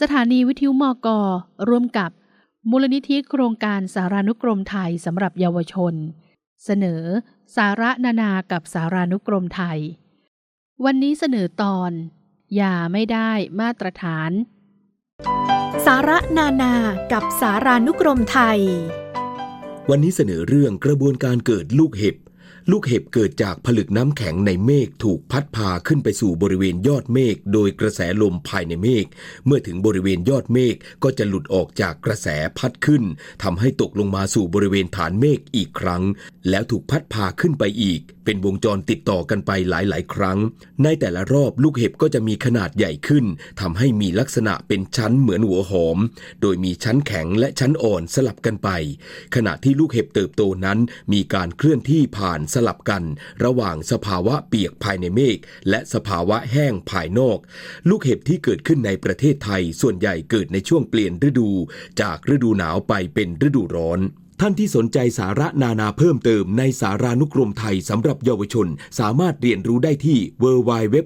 สถานีวิทยุมกร่วมกับมูลนิธิโครงการสารานุกรมไทยสำหรับเยาวชน เสนอ สาระนานากับสารานุกรมไทย วันนี้เสนอตอน อย่าไม่ได้มาตรฐาน สาระนานากับสารานุกรมไทย วันนี้เสนอเรื่องกระบวนการเกิดลูกเห็บ ลูกเห็บเกิดจากผลึกน้ำแข็งในเมฆถูกพัดพาขึ้นไปสู่บริเวณยอดเมฆโดยกระแสลมภายในเมฆเมื่อถึงบริเวณยอดเมฆก็จะหลุดออกจากกระแสพัดขึ้นทำให้ตกลงมาสู่บริเวณฐานเมฆอีกครั้ง แล้วถูกพัดพาขึ้นไปอีก เป็นวงจรติดต่อกันไปหลายๆ ครั้ง ในแต่ละรอบลูกเห็บก็จะมีขนาดใหญ่ขึ้นทำให้มีลักษณะเป็นชั้นเหมือนหัวหอม โดยมีชั้นแข็งและชั้นอ่อนสลับกันไป ขณะที่ลูกเห็บเติบโตนั้น มีการเคลื่อนที่ผ่านสลับกัน ระหว่างสภาวะเปียกภายในเมฆและสภาวะแห้งภายนอก ลูกเห็บที่เกิดขึ้นในประเทศไทยส่วนใหญ่เกิดในช่วงเปลี่ยนฤดู จากฤดูหนาวไปเป็นฤดูร้อน ท่านที่สนใจสาระนานาเพิ่มเติมในสารานุกรมไทยสำหรับเยาวชน สามารถเรียนรู้ได้ที่ www.